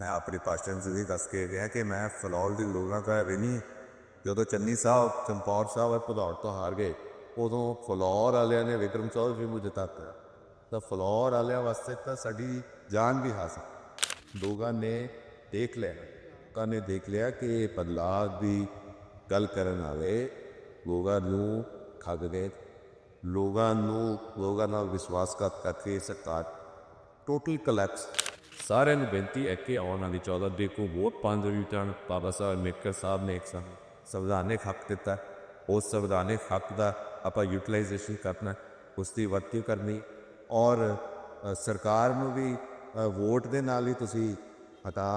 ਮੈਂ ਆਪਣੀ ਭਾਸ਼ਣ 'ਚ ਵੀ ਦੱਸ ਕੇ ਗਿਆ ਕਿ ਮੈਂ ਫਲੌਰ ਦੀ ਲੋਕਾਂ ਦਾ ਵੀ ਨਹੀਂ। ਜਦੋਂ ਚੰਨੀ ਸਾਹਿਬ, ਚੰਪੌਰ ਸਾਹਿਬ ਭਦੌੜ ਤੋਂ ਹਾਰ ਗਏ, ਉਦੋਂ ਫਲੌਰ ਵਾਲਿਆਂ ਨੇ ਵਿਕਰਮ ਚੌਧਰੀ ਨੂੰ ਜਿਤਾਤਾ ਤਾਂ ਫਲੌਰ ਵਾਲਿਆਂ ਵਾਸਤੇ ਤਾਂ ਸਾਡੀ ਜਾਨ ਵੀ ਹਾਸਲ ਲੋਕਾਂ ਨੇ ਦੇਖ ਲਿਆ। ਲੋਕਾਂ ਨੇ ਦੇਖ ਲਿਆ ਕਿ ਬਦਲਾਅ ਦੀ ਗੱਲ ਕਰਨ ਆਵੇ ਲੋਕਾਂ ਨੂੰ ਠੱਗ ਗਏ। ਲੋਕਾਂ ਨੂੰ, ਲੋਕਾਂ ਨਾਲ ਵਿਸ਼ਵਾਸਘਾਤ ਕਰਕੇ ਸਰਕਾਰ ਟੋਟਲ ਕਲੈਪਸ ਸਾਰਿਆਂ ਨੂੰ ਬੇਨਤੀ ਹੈ ਕਿ ਆਉਣ ਵਾਲੀ 14 ਤਰੀਕ ਨੂੰ ਵੋਟ ਪਾਉਣ ਜ਼ਰੂਰ ਬਾਬਾ ਸਾਹਿਬ ਅੰਬੇਡਕਰ ਸਾਹਿਬ ਨੇ ਇੱਕ ਸੰਵਿਧਾਨਿਕ ਹੱਕ ਦਿੱਤਾ ਉਸ ਸੰਵਿਧਾਨਿਕ ਹੱਕ ਦਾ ਆਪਾਂ ਯੂਟਿਲਾਈਜੇਸ਼ਨ ਕਰਨਾ ਉਸ ਦੀ ਵਰਤੋਂ ਕਰਨੀ ਔਰ ਸਰਕਾਰ ਨੂੰ ਵੀ ਵੋਟ ਦੇ ਨਾਲ ਹੀ ਤੁਸੀਂ ਹਟਾ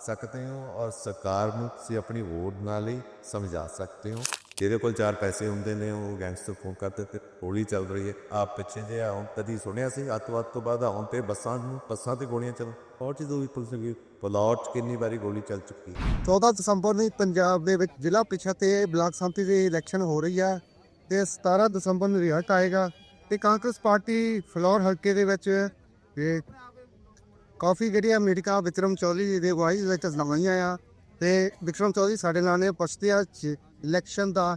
ਸਕਦੇ ਹੋ ਔਰ ਸਰਕਾਰ ਨੂੰ ਤੁਸੀਂ ਆਪਣੀ ਵੋਟ ਨਾਲ ਹੀ ਸਮਝਾ ਸਕਦੇ ਹੋ। ਜਿਹਦੇ ਕੋਲ ਚਾਰ ਪੈਸੇ ਹੁੰਦੇ ਨੇ, ਉਹ ਗੈਂਗਸਟਰ ਫੋਨ ਕਰਦੇ ਤੇ ਗੋਲੀ ਚੱਲ ਰਹੀ ਹੈ। ਆਪ ਪਿੱਛੇ ਜੇ ਆਉਂ ਕਦੀ ਸੁਣਿਆ ਸੀ, ਅੱਤਵਾਦ ਤੋਂ ਬਾਅਦ ਆਉਂ ਤੇ ਬੱਸਾਂ ਨੂੰ, ਬੱਸਾਂ ਤੇ ਗੋਲੀਆਂ ਚੱਲ ਔਰ ਚੀਜ਼ੋਂ ਵੀ ਪੁਲਿਸ ਦੀ ਪਲਾਟ ਕਿੰਨੀ ਵਾਰੀ ਗੋਲੀ ਚੱਲ ਚੁੱਕੀ 14 ਦਸੰਬਰ ਨੂੰ ਪੰਜਾਬ ਦੇ ਵਿੱਚ ਜ਼ਿਲ੍ਹਾ ਪ੍ਰੀਸ਼ਦ ਤੇ ਬਲਾਕ ਸੰਮਤੀ ਦੀ ਇਲੈਕਸ਼ਨ ਹੋ ਰਹੀ ਹੈ ਤੇ 17 ਦਸੰਬਰ ਨੂੰ ਰਿਜ਼ਲਟ ਆਏਗਾ ਤੇ ਕਾਂਗਰਸ ਪਾਰਟੀ ਫਲੋਰ ਹਲਕੇ ਦੇ ਵਿੱਚ ਕਾਫੀ ਜਿਹੜੀਆਂ ਮੀਟਿੰਗਾਂ ਵਿਕਰਮ ਚੌਧਰੀ ਜੀ ਦੇ ਅਗਵਾਈ ਵਿੱਚ ਲਗਾਈਆਂ ਆ। ਤੇ ਵਿਕਰਮ ਚੌਧਰੀ ਸਾਡੇ ਨਾਲ ਨੇ ਪਛਤਿਆ ਇਲੈਕਸ਼ਨ ਦਾ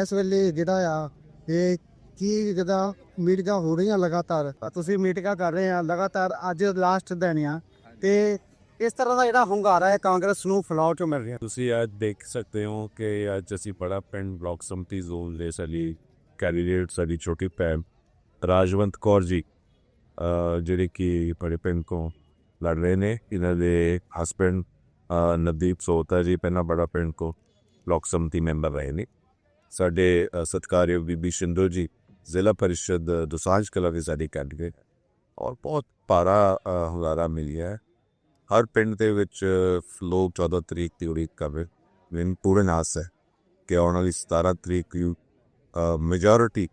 ਇਸ ਵੇਲੇ ਜਿਹੜਾ ਆ ਇਹ ਕੀ ਜਿਹਦਾ ਮੀਟਿੰਗਾਂ ਹੋ ਰਹੀਆਂ ਲਗਾਤਾਰ? ਤੁਸੀਂ ਮੀਟਿੰਗਾਂ ਕਰ ਰਹੇ ਆ, ਲਗਾਤਾਰ ਅੱਜ ਲਾਸਟ ਦਿਨ ਆ, ਤੇ ਇਸ ਤਰ੍ਹਾਂ ਦਾ ਜਿਹੜਾ ਹੁੰਗਾਰਾ ਹੈ, ਕਾਂਗਰਸ ਨੂੰ ਫਲੋਰ ਚੋਂ ਮਿਲ ਰਿਹਾ। ਤੁਸੀਂ ਅੱਜ ਦੇਖ ਸਕਦੇ ਹੋ ਕਿ ਅੱਜ ਅਸੀਂ ਬੜਾ ਪਿੰਡ ਬਲਾਕ ਸੰਮਤੀ ਜ਼ੋਨ ਦੇ ਸਾਡੀ ਕੈਂਡੀਡੇਟ ਸਾਡੀ ਛੋਟੀ ਭੈਣ ਰਾਜਵੰਤ ਕੌਰ ਜੀ ਜਿਹੜੇ ਕਿ ਬੜੇ ਪਿੰਡ ਤੋਂ ਲੜ ਰਹੇ ਨੇ, ਇਹਨਾਂ ਦੇ ਹਸਬੰਡ ਨਵਦੀਪ ਸੋਤਾ ਜੀ ਪਹਿਲਾਂ ਬੜਾ ਪਿੰਡ ਕੋ ਬਲਾਕ ਸੰਮਤੀ ਮੈਂਬਰ ਰਹੇ ਨੇ। ਸਾਡੇ ਅ, ਸਤਿਕਾਰਯੋਗ ਬੀਬੀ ਸ਼ਿੰਦੋ ਜੀ ਜ਼ਿਲ੍ਹਾ ਪਰਿਸ਼ਦ ਦੁਸਾਂਝ ਕਲਾ ਦੇ ਸਾਡੀ ਕੈਂਡੀਡੇਟ ਔਰ ਬਹੁਤ ਭਾਰਾ ਅ, ਹੁੰਗਾਰਾ ਮਿਲਿਆ ਹੈ। ਹਰ ਪਿੰਡ ਦੇ ਵਿੱਚ ਲੋਕ 14 ਤਰੀਕ ਦੀ ਉਡੀਕ ਕਰ ਰਹੇ ਮੈਨੂੰ ਪੂਰਨ ਆਸ ਹੈ ਕਿ ਆਉਣ ਵਾਲੀ 17 ਤਰੀਕ ਨੂੰ ਮੈਜੋਰਿਟੀ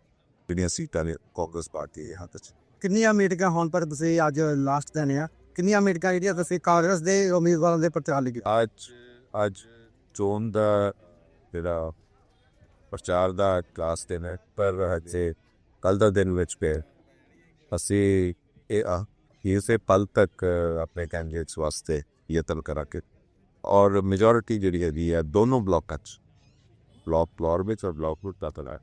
ਜਿਹੜੀਆਂ ਸੀਟਾਂ ਨੇ ਕਾਂਗਰਸ ਪਾਰਟੀ ਦੇ ਹੱਥ 'ਚ। ਕਿੰਨੀਆਂ ਮੀਟਿੰਗਾਂ ਹੋਣ ਪਰ ਤੁਸੀਂ ਅੱਜ ਲਾਸਟ ਦਿਨ ਆ ਕਿੰਨੀਆਂ ਮੀਟਿੰਗਾਂ ਜਿਹੜੀਆਂ ਤੁਸੀਂ ਕਾਂਗਰਸ ਦੇ ਉਮੀਦਵਾਰਾਂ ਦੇ ਪ੍ਰਚਾਰ ਲਈ ਕੀਤੀਆਂ? ਅੱਜ ਅੱਜ ਚੋਣ ਦਾ ਜਿਹੜਾ ਪ੍ਰਚਾਰ ਦਾ ਕਲਾਸ ਦਿਨ ਹੈ ਪਰ ਹਜੇ ਕੱਲ ਦਾ ਦਿਨ ਵਿੱਚ ਪਏ ਅਸੀਂ ਇਹ ਆ ਇਸੇ ਪਲ ਤੱਕ ਆਪਣੇ ਕੈਂਡੀਡੇਟਸ ਵਾਸਤੇ ਯਤਨ ਕਰਾਂਗੇ ਔਰ ਮੈਜੋਰਿਟੀ ਜਿਹੜੀ ਹੈਗੀ ਹੈ ਦੋਨੋਂ ਬਲਾਕਾਂ 'ਚ ਬਲਾਕ ਫਲੋਰ ਵਿੱਚ ਔਰ ਬਲਾਕ ਰੂਟ ਦਾ ਤਲਾ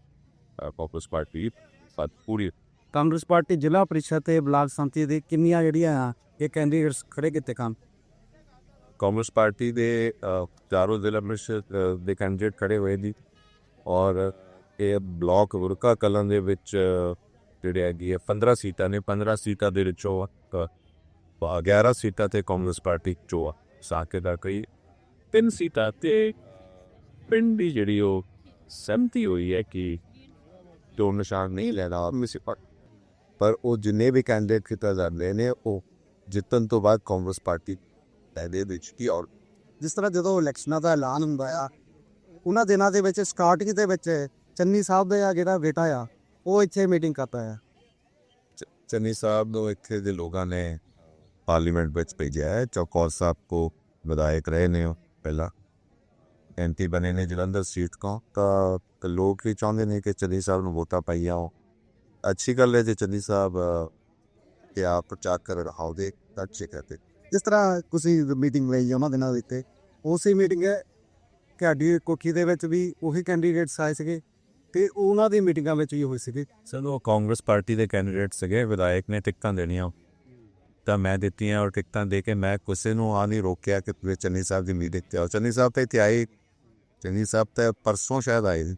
ਕਾਂਗਰਸ ਪਾਰਟੀ ਪਰ ਪੂਰੀ ਕਾਂਗਰਸ ਪਾਰਟੀ ਜ਼ਿਲ੍ਹਾ ਪ੍ਰੀਸ਼ਦ ਤੇ ਬਲਾਕ ਸੰਮਤੀ ਦੇ ਕਿੰਨੀਆਂ ਜਿਹੜੀਆਂ ਆ ਇਹ ਕੈਂਡੀਡੇਟਸ ਖੜੇ ਕੀਤੇ ਕੰਮ? ਕਾਂਗਰਸ ਪਾਰਟੀ ਦੇ ਅ, ਚਾਰੋਂ ਜ਼ਿਲ੍ਹਾ ਪ੍ਰੀਸ਼ਦ ਅ, ਦੇ ਕੈਂਡੀਡੇਟ ਖੜੇ ਹੋਏ ਜੀ ਔਰ ਇਹ ਬਲਾਕ ਵਰਕਾ ਕਲਾਂ ਦੇ ਵਿੱਚ ਅ, ਜਿਹੜੇ ਹੈਗੀ ਹੈ 15 ਸੀਟਾਂ ਨੇ 15 ਸੀਟਾਂ ਦੇ ਵਿੱਚੋਂ ਅ, ਬ- 11 ਸੀਟਾਂ ਤੇ ਕਾਂਗਰਸ ਪਾਰਟੀ ਚੋਆ ਸਾਕੇ ਦਾ ਕਈ ਤਿੰਨ ਸੀਟਾਂ ਤੇ ਪਿੰਡ ਦੀ ਜਿਹੜੀ ਉਹ ਸਹਿਮਤੀ ਹੋਈ ਹੈ ਕਿ ਚੋਣ ਨਿਸ਼ਾਨ ਨਹੀਂ ਲੈਣਾ ਮਿਸੀ ਪਰ ਉਹ ਜਿੰਨੇ ਵੀ ਕੈਂਡੀਡੇਟ ਕੀਤਾ ਜਾਂਦੇ ਨੇ ਉਹ ਜਿੱਤਣ ਤੋਂ ਬਾਅਦ ਕਾਂਗਰਸ ਪਾਰਟੀ ਦੇ ਵਿੱਚ ਕੀ ਔਰ ਜਿਸ ਤਰ੍ਹਾਂ ਜਦੋਂ ਇਲੈਕਸ਼ਨਾਂ ਦਾ ਐਲਾਨ ਹੁੰਦਾ ਆ, ਉਹਨਾਂ ਦਿਨਾਂ ਦੇ ਵਿੱਚ, ਸਟਾਰਟਿੰਗ ਦੇ ਵਿੱਚ ਚੰਨੀ ਸਾਹਿਬ ਦਾ ਜਿਹੜਾ ਬੇਟਾ ਆ, ਉਹ ਇੱਥੇ ਮੀਟਿੰਗ ਕਰਦਾ ਆ। ਚੰਨੀ ਸਾਹਿਬ ਨੂੰ ਇੱਥੇ ਦੇ ਲੋਕਾਂ ਨੇ ਪਾਰਲੀਮੈਂਟ ਵਿੱਚ ਭੇਜਿਆ ਹੈ। ਚੌਕੌਰ ਸਾਹਿਬ ਕੋ ਵਿਧਾਇਕ ਰਹੇ ਨੇ ਉਹ ਪਹਿਲਾਂ। ਐਮਪੀ ਬਣੇ ਨੇ ਜਲੰਧਰ ਸੀਟ ਤੋਂ ਤਾਂ ਲੋਕ ਵੀ ਚਾਹੁੰਦੇ ਨੇ ਕਿ ਚੰਨੀ ਸਾਹਿਬ ਨੂੰ ਵੋਟਾਂ ਪਾਈਆਂ ਹੋ ਅੱਛੀ ਗੱਲ ਹੈ ਜੇ ਚੰਨੀ ਸਾਹਿਬ ਕਿ ਆਪ ਪ੍ਰਚਾਰ ਕਰ ਰਹਾ ਤਾਂ ਅੱਛੇ ਕਰਦੇ ਜਿਸ ਤਰ੍ਹਾਂ ਤੁਸੀਂ ਮੀਟਿੰਗ ਲਈ ਉਹਨਾਂ ਦਿਨਾਂ ਦੇ ਉੱਤੇ, ਉਸੇ ਮੀਟਿੰਗ ਤੁਹਾਡੀ ਕੋਠੀ ਦੇ ਵਿੱਚ ਵੀ ਉਹੀ ਕੈਂਡੀਡੇਟਸ ਆਏ ਸੀਗੇ ਤੇ ਉਹਨਾਂ ਦੀ ਮੀਟਿੰਗਾਂ ਵਿੱਚ ਵੀ ਹੋਏ ਸੀਗੇ। ਚਲੋ ਕਾਂਗਰਸ ਪਾਰਟੀ ਦੇ ਕੈਂਡੀਡੇਟ ਸੀਗੇ, ਵਿਧਾਇਕ ਨੇ ਟਿਕਟਾਂ ਦੇਣੀਆਂ। ਤਾਂ ਮੈਂ ਦਿੱਤੀਆਂ ਔਰ ਟਿਕਟਾਂ ਦੇ ਕੇ ਮੈਂ ਕਿਸੇ ਨੂੰ ਆ ਨਹੀਂ ਰੋਕਿਆ ਕਿ ਤੁਸੀਂ ਚੰਨੀ ਸਾਹਿਬ ਦੀ ਮੀਟਿੰਗ ਤੇ ਆਓ। ਚੰਨੀ ਸਾਹਿਬ ਤਾਂ ਇੱਥੇ ਆਏ। ਚੰਨੀ ਸਾਹਿਬ ਤਾਂ ਪਰਸੋਂ ਸ਼ਾਇਦ ਆਏ।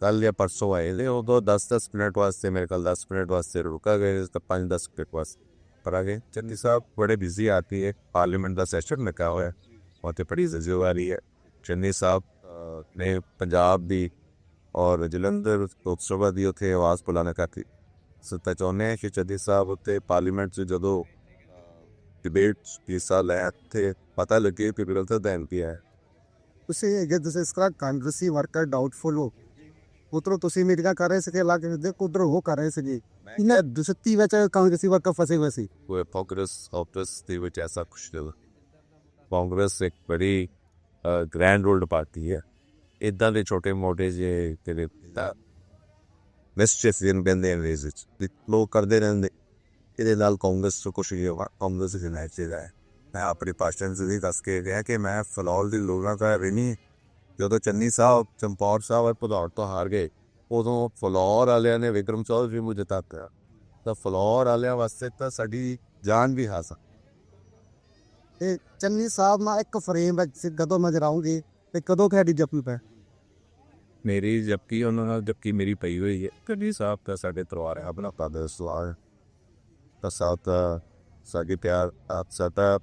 ਕੱਲ ਜਾਂ ਪਰਸੋਂ ਆਏ ਤੇ ਉਦੋਂ 10-10 ਮਿੰਟ ਵਾਸਤੇ ਮੇਰੇ ਕੋਲ 10 ਮਿੰਟ ਵਾਸਤੇ ਰੁਕਾ ਗਏ ਤਾਂ 5-10 ਮਿੰਟ ਵਾਸਤੇ ਪਰ ਆ ਚੰਨੀ ਸਾਹਿਬ ਬੜੇ ਬਿਜ਼ੀ ਆਤੀ ਹੈ ਪਾਰਲੀਮੈਂਟ ਦਾ ਸੈਸ਼ਨ ਲੱਗਾ ਹੋਇਆ ਉਹ ਤੇ ਬੜੀ ਜ਼ਿੰਮੇਵਾਰੀ ਹੈ। ਚੰਨੀ ਸਾਹਿਬ ਨੇ ਪੰਜਾਬ ਦੀ ਔਰ ਜਲੰਧਰ ਲੋਕ ਸਭਾ ਦੀ ਉੱਥੇ ਆਵਾਜ਼ ਬੁਲਾਣਾ ਕਰਤੀ। ਸਤਾ ਚਾਹੁੰਦੇ ਹਾਂ ਕਿ ਚੰਨੀ ਸਾਹਿਬ ਉੱਤੇ ਪਾਰਲੀਮੈਂਟ 'ਚ ਜਦੋਂ ਡਿਬੇਟ ਹਿੱਸਾ ਲੈ ਤੇ ਪਤਾ ਲੱਗੇ ਕਿ ਵਿਰੋਧਤਾ ਦਾ ਐਮਪੀ ਹੈ ਤੁਸੀਂ ਜੇ ਤੁਸੀਂ ਇਸ ਤਰ੍ਹਾਂ ਕਾਂਗਰਸੀ ਵਰਕਰ ਡਾਊਟਫੁਲ ਹੋ ਉਧਰੋਂ ਤੁਸੀਂ ਮੀਟਿੰਗਾਂ ਕਰ ਰਹੇ ਸੀਗੇ ਅਲੱਗ ਦੇ ਉਧਰ ਉਹ ਕਰ ਰਹੇ ਸੀਗੇ। ਇਹਨਾਂ ਦੁਸਤੀ ਵਿੱਚ ਕਾਂਗਰਸੀ ਵਰਕਰ ਫਸੇ ਹੋਏ ਸੀ। ਕੋਈ ਕਾਂਗਰਸ ਆਪਸ ਦੇ ਵਿੱਚ ਐਸਾ ਕੁਛ ਨਹੀਂ ਕਾਂਗਰਸ ਇੱਕ ਬੜੀ ਗ੍ਰੈਂਡ ਰੋਲਡ ਪਾਰਟੀ ਹੈ। ਇਦਾਂ ਦੇ ਛੋਟੇ ਮੋਟੇ ਜੇ ਤੇਰੇ ਮਿਸਚੀਫ ਇਨ ਬੰਦੇ ਵੇਜ਼ ਵਿੱਚ ਲੋਕ ਕਰਦੇ ਰਹਿੰਦੇ। ਇਹਦੇ ਨਾਲ ਕਾਂਗਰਸ ਤੋਂ ਕੁਛ ਨਹੀਂ ਹੋਗਾ ਕਾਂਗਰਸ ਦੇ ਨਾਲ ਚਾਹੀਦਾ ਹੈ। ਮੈਂ ਆਪਣੀ 'ਚ ਵੀ ਦੱਸ ਕੇ ਗਿਆ ਕਿ ਮੈਂ ਫਲੌਰ ਦੀ ਲੋਕਾਂ ਦਾ ਵੀ ਨਹੀਂ। ਜਦੋਂ ਚੰਨੀ ਸਾਹਿਬ ਚੰਪੌਰ ਸਾਹਿਬ ਔਰ ਭਦੌੜ ਤੋਂ ਹਾਰ ਗਏ ਉਦੋਂ ਫਲੌਰ ਵਾਲਿਆਂ ਨੇ ਵਿਕਰਮ ਚੌਧਰੀ ਨੂੰ ਜਿਤਾਇਆ ਤਾਂ ਫਲੌਰ ਵਾਲਿਆਂ ਵਾਸਤੇ ਤਾਂ ਸਾਡੀ ਜਾਨ ਵੀ ਹਾਸਾ। ਤੇ ਚੰਨੀ ਸਾਹਿਬ ਨਾਲ ਇੱਕ ਫਰੇਮ ਵਿੱਚ ਕਦੋਂ ਨਜ਼ਰ ਆਉਂਗੇ ਤੇ ਕਦੋਂ ਤੁਹਾਡੀ ਜੱਫੀ ਪੈ? ਮੇਰੀ ਜਬਕਿ ਉਹਨਾਂ ਨਾਲ ਜਬਕਿ ਮੇਰੀ ਪਈ ਹੋਈ ਹੈ। ਕਦੀ ਸਾਹਿਬ ਤਾਂ ਸਾਡੇ ਤਲਵਾਰ ਹੈ ਆਪਣਾ ਪਾਦਰ ਸਵਾਰ ਤਾਂ ਸਾਥ ਸਾਡੀ ਪਿਆਰ ਆਪ ਸਾਡਾ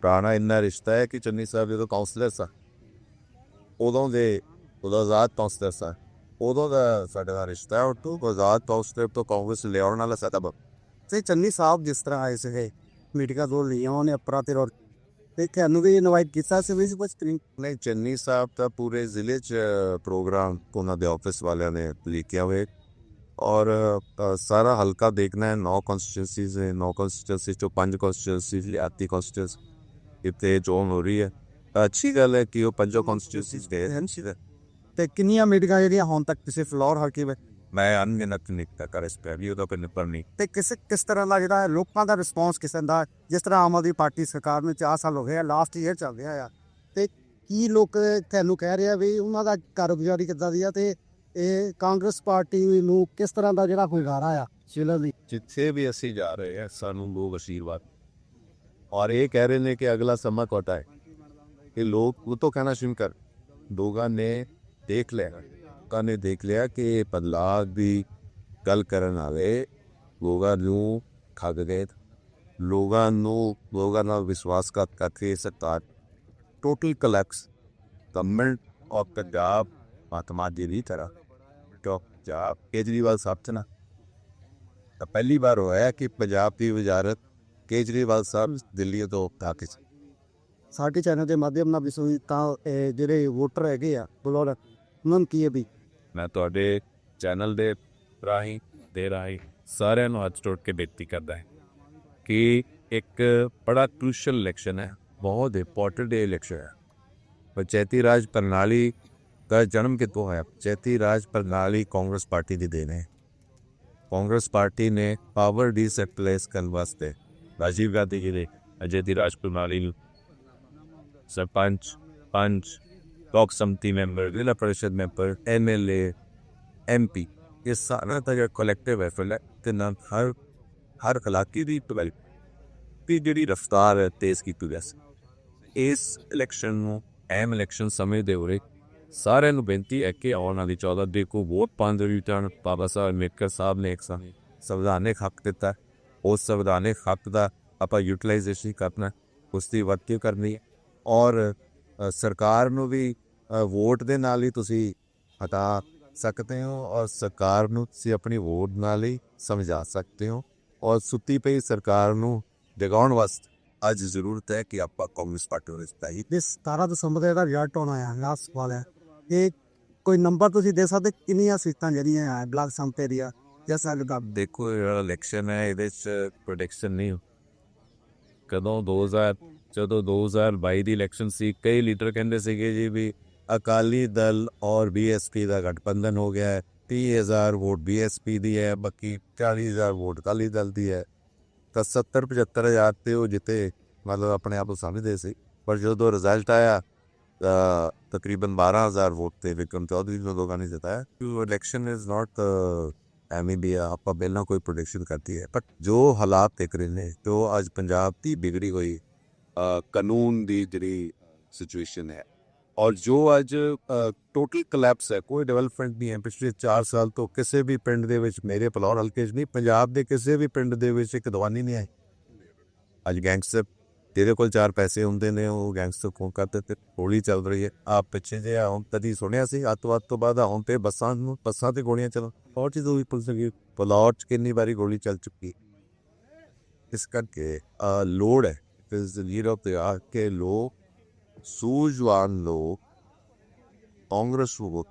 ਪੁਰਾਣਾ ਇੰਨਾ ਰਿਸ਼ਤਾ ਹੈ ਕਿ ਚੰਨੀ ਸਾਹਿਬ ਜਦੋਂ ਕਾਉਂਸਲਰ ਸਾ ਉਦੋਂ ਦੇ ਉਦੋਂ ਆਜ਼ਾਦ ਕਾਉਂਸਲਰ ਸਾ ਉਦੋਂ ਦਾ ਸਾਡਾ ਰਿਸ਼ਤਾ ਹੈ ਤੋਂ ਆਜ਼ਾਦ ਕਾਉਂਸਲਰ ਤੋਂ ਕਾਂਗਰਸ ਲਿਆਉਣ ਵਾਲਾ ਸਾਡਾ ਬ- ਤੇ ਚੰਨੀ ਸਾਹਿਬ ਜਿਸ ਤਰ੍ਹਾਂ ਆਏ ਸੀਗੇ ਮੀਟਿੰਗਾਂ ਤੋਂ ਲਈਆਂ ਉਹਨੇ ਅਪਰਾ ਤੇ ਰੋਡ ਤੇ ਤੁਹਾਨੂੰ ਵੀ ਇਨਵਾਈਟ ਕੀਤਾ ਸੀ ਵੀ ਕੁਝ ਕਰੀ ਨਹੀਂ? ਚੰਨੀ ਸਾਹਿਬ ਤਾਂ ਪੂਰੇ ਜ਼ਿਲ੍ਹੇ 'ਚ ਪ੍ਰੋਗਰਾਮ ਉਹਨਾਂ ਦੇ ਆਫਿਸ ਵਾਲਿਆਂ ਨੇ ਲਿਖਿਆ ਹੋਇਆ। ਔਰ ਸਾਰਾ ਹਲਕਾ ਦੇਖਣਾ ਹੈ ਨੌ ਕਨਸਟੀਟਿਊਂਸੀਜ਼ ਹੈ ਨੌ ਕਨਸਟੀਟਿਊਂਸੀ ਚੋਂ ਪੰਜ ਕਨਸਟੀਟਿਊਂਸੀਜ਼ ਲਿਆਤੀ ਕਨਸਟੀਟਿਊਂਸੀ ਇੱਥੇ ਚੋਣ ਹੋ ਰਹੀ ਹੈ। ਅੱਛੀ ਗੱਲ ਹੈ ਕਿ ਉਹ ਪੰਜੋ ਕਨਸਟੀਟਿਊਂਸੀਜ਼ ਦੇ ਹਨ ਸਿਰ ਤੇ ਕਿੰਨੀਆਂ ਮੀਟਿੰਗਾਂ ਜਿਹੜੀਆਂ ਹੁਣ ਤੱਕ ਕਿਸੇ ਫਲੋਰ ਹਲਕੇ ਵਿੱਚ? ਮੈਂ ਅਨਗਿਨਤ ਨਿਕਤਾ ਕਰ ਇਸ ਪੈ ਵੀ ਉਹਦਾ ਕੋਈ ਨਿਪਰ ਨਹੀਂ। ਤੇ ਕਿਸ ਕਿਸ ਤਰ੍ਹਾਂ ਦਾ ਜਿਹੜਾ ਹੈ ਲੋਕਾਂ ਦਾ ਰਿਸਪੌਂਸ ਕਿਸ ਦਾ ਜਿਸ ਤਰ੍ਹਾਂ ਆਮ ਆਦਮੀ ਪਾਰਟੀ ਸਰਕਾਰ ਨੂੰ 4 ਸਾਲ ਹੋ ਗਏ ਆ ਲਾਸਟ ਈਅਰ ਚੱਲ ਰਿਹਾ ਆ ਤੇ ਕੀ ਲੋਕ ਤੁਹਾਨੂੰ ਕਹਿ ਰਹੇ ਆ ਵੀ ਉਹਨਾਂ ਦਾ ਕਾਰਗੁਜ਼ਾਰੀ ਕਿੱਦਾਂ ਦੀ ਆ ਤੇ ਇਹ ਕਾਂਗਰਸ ਪਾਰਟੀ ਨੂੰ ਕਿਸ ਤਰ੍ਹਾਂ ਦਾ ਜਿਹੜਾ ਹੁਗਾਰਾ ਆ ਜ਼ਿਲ੍ਹਾ ਦੀ ਜਿੱਥੇ ਵੀ ਅਸੀਂ ਜਾ ਰਹੇ ਹਾਂ ਸਾਨੂੰ ਲੋਕ ਆਸ਼ੀਰਵਾਦ ਔਰ ਇਹ ਕਹਿ ਰਹੇ ਨੇ ਕਿ ਅਗਲਾ ਸਮਾਂ ਕੋਟਾ ਹੈ। ਕਿ ਲੋਕ ਉਹ ਤੋਂ ਕਹਿਣਾ ਸ਼ੁਰੂ ਕਰ ਲੋਕਾਂ ਨੇ ਦੇਖ ਲਿਆ, ਲੋਕਾਂ ਨੇ ਦੇਖ ਲਿਆ ਕਿ ਬਦਲਾਅ ਦੀ ਗੱਲ ਕਰਨ ਆਵੇ ਲੋਕਾਂ ਨੂੰ ਖੱਗ ਗਏ। ਲੋਕਾਂ ਨੂੰ, ਲੋਕਾਂ ਨਾਲ ਵਿਸ਼ਵਾਸਘਾਤ ਕਰਕੇ ਸਰਕਾਰ ਟੋਟਲ ਕਲੈਕਸ ਗਵਰਨਮੈਂਟ ਆਫ ਪੰਜਾਬ ਮਹਾਤਮਾ ਜੀ ਦੀ ਤਰ੍ਹਾਂ ਟੋਪ ਪੰਜਾਬ ਕੇਜਰੀਵਾਲ ਸਾਹਿਬ ਚ ਨਾ। ਤਾਂ ਪਹਿਲੀ ਵਾਰ ਹੋਇਆ ਕਿ ਪੰਜਾਬ ਦੀ ਵਜ਼ਾਰਤ ਕੇਜਰੀਵਾਲ ਸਾਹਿਬ ਦਿੱਲੀ ਤੋਂ ਆ ਕੇ ਸਾਡੇ ਚੈਨਲ ਦੇ ਮਾਧਿਅਮ ਨਾਲ ਵੀ ਸੁਣੀ ਤਾਂ ਇਹ ਜਿਹੜੇ ਵੋਟਰ ਹੈਗੇ ਆ, ਬਲੋਰ, ਉਹਨਾਂ ਨੂੰ ਕੀ ਹੈ ਵੀ? ਮੈਂ ਤੁਹਾਡੇ ਚੈਨਲ ਦੇ ਰਾਹੀਂ ਦੇ ਰਾਹੀਂ ਸਾਰਿਆਂ ਨੂੰ ਹੱਥ ਜੋੜ ਕੇ ਬੇਨਤੀ ਕਰਦਾ ਹਾਂ ਕਿ ਇੱਕ ਬੜਾ ਕ੍ਰੂਸ਼ਲ ਇਲੈਕਸ਼ਨ ਹੈ, ਬਹੁਤ ਇੰਪੋਰਟੈਂਟ ਇਲੈਕਸ਼ਨ ਹੈ। ਪੰਚਾਇਤੀ ਰਾਜ ਪ੍ਰਣਾਲੀ ਦਾ ਜਨਮ ਕਿੱਥੋਂ ਹੋਇਆ? ਪੰਚਾਇਤੀ ਰਾਜ ਪ੍ਰਣਾਲੀ ਕਾਂਗਰਸ ਪਾਰਟੀ ਦੀ ਦੇਣ ਹੈ। ਕਾਂਗਰਸ ਪਾਰਟੀ ਨੇ ਪਾਵਰ ਡੀਸੈਂਟਰਲਾਈਜ਼ ਕਰਨ ਵਾਸਤੇ ਰਾਜੀਵ ਗਾਂਧੀ ਜੀ ਦੇ ਅਜੇ ਦੀ ਰਾਜ ਪ੍ਰਣਾਲੀ ਨੂੰ ਸਰਪੰਚ ਪੰਚ ਲੋਕ ਸਮਤੀ ਮੈਂਬਰ ਜ਼ਿਲ੍ਹਾ ਪਰਿਸ਼ਦ ਮੈਂਬਰ ਐਮਐਲਏ ਐਮਪੀ ਇਹ ਸਾਰਾ ਤਾਂ ਜਿਹੜਾ ਕਲੈਕਟਿਵ ਐਫਰਟ ਹੈ ਤੇ ਨਾਲ ਹਰ ਹਰ ਹਾਲਾਤੀ ਦੀ ਡਿਵੈਲਪ ਦੀ ਜਿਹੜੀ ਰਫਤਾਰ ਹੈ ਤੇਜ਼ ਕੀਤੀ ਜਾ ਸਕੇ ਇਸ ਇਲੈਕਸ਼ਨ ਨੂੰ ਐਮ ਇਲੈਕਸ਼ਨ ਸਮੇਂ ਦੇ ਉਰੇ ਸਾਰਿਆਂ ਨੂੰ ਬੇਨਤੀ ਹੈ ਕਿ ਆਉਣ ਵਾਲੀ 14 ਦੇ ਕੋ ਵੋਟ ਪਾਉਣ ਦੇ ਰਿਟਰਨ ਬਾਬਾ ਸਾਹਿਬ ਅੰਬੇਡਕਰ ਸਾਹਿਬ ਨੇ ਇੱਕ ਸੰ- ਸੰਵਿਧਾਨਿਕ ਹੱਕ ਦਿੱਤਾ ਉਸ ਸੰਵਿਧਾਨਿਕ ਹੱਕ ਦਾ ਆਪਾਂ ਯੂਟਿਲਾਈਜੇਸ਼ਨ ਕਰਨਾ ਉਸ ਦੀ ਵਰਤੋਂ ਕਰਨੀ ਹੈ ਔਰ ਸਰਕਾਰ ਨੂੰ ਵੀ ਵੋਟ ਦੇ ਨਾਲ ਹੀ ਤੁਸੀਂ ਹਟਾ ਸਕਦੇ ਹੋ ਔਰ ਸਰਕਾਰ ਨੂੰ ਤੁਸੀਂ ਆਪਣੀ ਵੋਟ ਨਾਲ ਹੀ ਸਮਝਾ ਸਕਦੇ ਹੋ ਔਰ ਸੁੱਤੀ ਪਈ ਸਰਕਾਰ ਨੂੰ ਜਗਾਉਣ ਵਾਸਤੇ ਅੱਜ ਜ਼ਰੂਰਤ ਹੈ ਕਿ ਆਪਾਂ ਕਾਂਗਰਸ ਪਾਰਟੀ ਨੂੰ ਜਿਤਾਈ ਇਹ 17 ਦਸੰਬਰ ਦਾ ਇਹਦਾ ਰਿਜ਼ਲਟ ਆਉਣਾ ਆ ਲਾਸਟ ਸਵਾਲ ਹੈ। ਇਹ ਕੋਈ ਨੰਬਰ ਤੁਸੀਂ ਦੇ ਸਕਦੇ? ਕਿੰਨੀਆਂ ਸੀਟਾਂ ਜਿਹੜੀਆਂ ਆ ਬਲਾਕ ਸੰਮਤੀ ਦੀਆਂ ਜਾਂ ਸਾਡੇ ਦਾ ਦੇਖੋ ਇਹ ਇਲੈਕਸ਼ਨ ਹੈ ਇਹਦੇ ਚ ਪ੍ਰੈਡਿਕਸ਼ਨ ਨਹੀਂ। ਹੋ ਕਦੋਂ 2000 ਜਦੋਂ 2022 ਦੀ ਇਲੈਕਸ਼ਨ ਸੀ ਕਈ ਲੀਡਰ ਕਹਿੰਦੇ ਸੀਗੇ ਜੀ ਵੀ ਅਕਾਲੀ ਦਲ ਔਰ ਬੀਐਸਪੀ ਦਾ ਗਠਬੰਧਨ ਹੋ ਗਿਆ ਹੈ 30000 ਵੋਟ ਬੀਐਸਪੀ ਦੀ ਹੈ ਬਾਕੀ 40000 ਵੋਟ ਅਕਾਲੀ ਦਲ ਦੀ ਹੈ। ਤਾਂ 70 75000 ਤੇ ਉਹ ਜਿੱਤੇ ਮਤਲਬ ਆਪਣੇ ਆਪ ਨੂੰ ਸਮਝਦੇ ਸੀ। ਪਰ ਜਦੋਂ ਰਿਜ਼ਲਟ ਆਇਆ ਤਾਂ ਤਕਰੀਬਨ 12000 ਵੋਟ ਤੇ ਵਿਕਰਮ ਚੌਧਰੀ ਨੂੰ ਲੋਕਾਂ ਨੇ ਜਿਤਾਇਆ। ਕਿ ਇਲੈਕਸ਼ਨ ਇਜ਼ ਨਾਟ ਐਵੇਂ ਵੀ ਆ, ਆਪਾਂ ਪਹਿਲਾਂ ਕੋਈ ਪ੍ਰੋਡਿਕਸ਼ਨ ਕਰਤੀ ਹੈ। ਪਰ ਜੋ ਹਾਲਾਤ ਦੇਖ ਰਹੇ ਨੇ ਜੋ ਅੱਜ ਪੰਜਾਬ ਦੀ ਵਿਗੜੀ ਹੋਈ ਕਾਨੂੰਨ ਦੀ ਜਿਹੜੀ ਸਿਚੁਏਸ਼ਨ ਹੈ। ਔਰ ਜੋ ਅੱਜ ਟੋਟਲ ਕਲੈਪਸ ਹੈ, ਕੋਈ ਡਿਵੈਲਪਮੈਂਟ ਨਹੀਂ ਹੈ, ਪਿਛਲੇ 4 ਸਾਲ ਤੋਂ ਕਿਸੇ ਵੀ ਪਿੰਡ ਦੇ ਵਿੱਚ ਮੇਰੇ ਪਲੌਰ ਹਲਕੇ 'ਚ ਨਹੀਂ, ਪੰਜਾਬ ਦੇ ਕਿਸੇ ਵੀ ਪਿੰਡ ਦੇ ਵਿੱਚ ਇੱਕ ਦਵਾਨੀ ਨਹੀਂ ਆਈ। ਅੱਜ ਗੈਂਗਸਟਰ ਜਿਹਦੇ ਕੋਲ ਚਾਰ ਪੈਸੇ ਹੁੰਦੇ ਨੇ, ਉਹ ਗੈਂਗਸਟਰ ਕੋਲ ਕਰਦੇ ਤੇ ਗੋਲੀ ਚੱਲ ਰਹੀ ਹੈ। ਆਪ ਪਿੱਛੇ ਜੇ ਹੁਣ ਕਦੀ ਸੁਣਿਆ ਸੀ, ਅੱਤਵਾਦ ਤੋਂ ਬਾਅਦ ਹੁਣ ਤੇ ਬੱਸਾਂ ਨੂੰ, ਬੱਸਾਂ ਤੇ ਗੋਲੀਆਂ ਚੱਲ ਔਰ ਚੀਜ਼ ਹੋਈ ਪੁਲਿਸ ਦੀ ਪਲਾਟ 'ਚ ਕਿੰਨੀ ਵਾਰੀ ਗੋਲੀ ਚੱਲ ਚੁੱਕੀ ਇਸ ਕਰਕੇ ਲੋੜ ਹੈ ਇਸ ਨੀਡ ਆਫ ਦ ਆਰ ਕੇ ਲੋਕ, ਸੂਝਵਾਨ ਲੋਕ, ਕਾਂਗਰਸ ਨੂੰ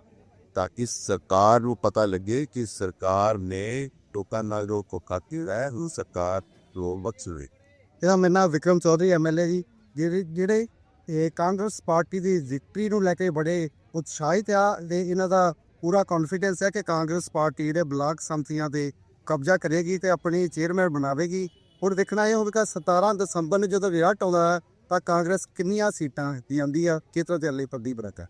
ਤਾਂ ਕਿ ਸਰਕਾਰ ਨੂੰ ਪਤਾ ਲੱਗੇ ਕਿ ਸਰਕਾਰ ਨੇ ਲੋਕਾਂ ਨਾਲ ਜੋ ਕੋ ਖਾਤੀ ਹੈ ਉਹ ਸਰਕਾਰ ਨੂੰ ਬਖਸ਼ ਰਹੀ ਇਹਦਾ ਮੇਰਾ ਨਾਮ ਵਿਕਰਮ ਚੌਧਰੀ ਐਮਐਲਏ ਜੀ, ਜਿਹੜੇ ਜਿਹੜੇ, ਇਹ ਕਾਂਗਰਸ ਪਾਰਟੀ ਦੀ ਜਿੱਤੀ ਨੂੰ ਲੈ ਕੇ ਬੜੇ ਉਤਸ਼ਾਹਿਤ ਆ ਤੇ ਇਹਨਾਂ ਦਾ ਪੂਰਾ ਕੌਨਫੀਡੈਂਸ ਹੈ ਕਿ ਕਾਂਗਰਸ ਪਾਰਟੀ ਦੇ ਬਲਾਕ ਸੰਮਤੀਆਂ ਤੇ ਕਬਜ਼ਾ ਕਰੇਗੀ ਤੇ ਆਪਣੀ ਚੇਅਰਮੈਨ ਬਣਾਵੇਗੀ। ਹੁਣ ਦੇਖਣਾ ਇਹ ਹੋਵੇਗਾ 17 ਦਸੰਬਰ ਨੂੰ ਜਦੋਂ ਰਿਜ਼ਲਟ ਆਉਂਦਾ ਹੈ, ਤਾਂ ਕਾਂਗਰਸ ਕਿੰਨੀਆਂ ਸੀਟਾਂ ਦੀ ਆਉਂਦੀ ਆ? ਕਿਸ ਤਰ੍ਹਾਂ ਦੇ ਲਈ ਪ੍ਰਦੀਪ ਰੱਖਾ